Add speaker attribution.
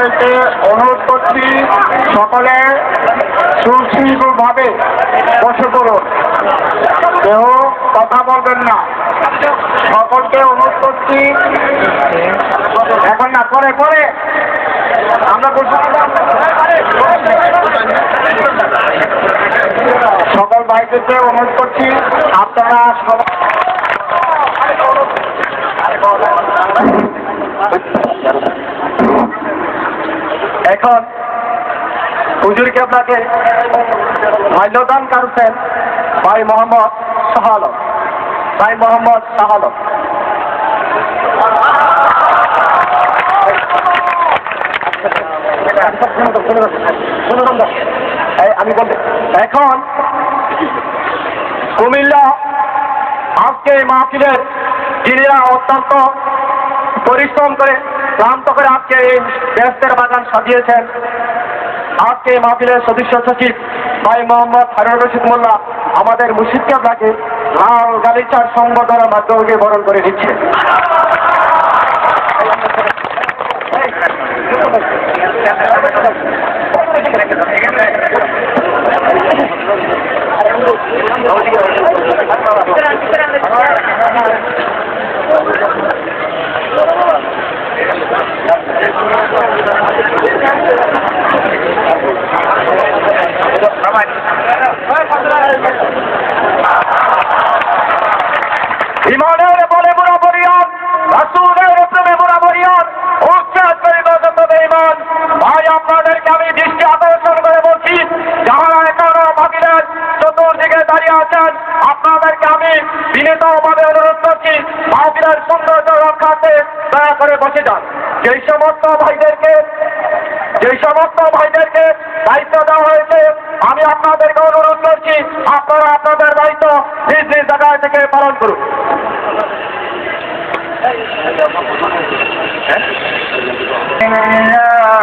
Speaker 1: ভাইদেরকে অনুরোধ করছি সকলে সুশৃঙ্খল ভাবে বসে পড়ুন। কেউ কথা বলবেন না। সকলকে অনুরোধ করছি। এখন না, পরে পরে। আমরা সকল ভাইদেরকে অনুরোধ করছি, আপনারা সবাই এখন হুজুরকে আপনাকে মাল্যদান করছেন ভাই মোহাম্মদ আলম ভাই মোহাম্মদ এই, আমি বলতে এখন কুমিল্লা আজকে মাহফিলের যিনিরা অত্যন্ত পরিশ্রম করে ক্লান্ত করে আজকে এই ব্যস্তের বাগান সাজিয়েছেন আজকে এই মাহফিলের সদস্য সচিব ভাই মোহাম্মদ হারুন রশিদ মোল্লা আমাদের মুর্শিদকে আপনাকে লাল গালিচার সংগঠনের মাধ্যমে বরণ করে দিচ্ছে ইমানের বলে মোরা বরিয়ান রাসূলের প্রেমে মোরা বরিয়ান উচ্চাস করে যত বেঈমান ভাই, আপনাদেরকে আমি দৃষ্টি আকর্ষণ করে বলছি যারা এখনও মাহফিলের চতুর্দিকে দাঁড়িয়ে আছেন, আপনাদেরকে আমি বিনীতভাবে অনুরোধ করছি মাহফিলের সৌন্দর্য রক্ষার্থে দয়া করে বসে যান। যেই সমস্ত ভাইদেরকে যে সমস্ত ভাইদেরকে দায়িত্ব দেওয়া হয়েছে, আমি আপনাদেরকে অনুরোধ করছি, আপনারা আপনাদের দায়িত্ব নিজ নিজ জায়গায় থেকে পালন করুন।
Speaker 2: Ha?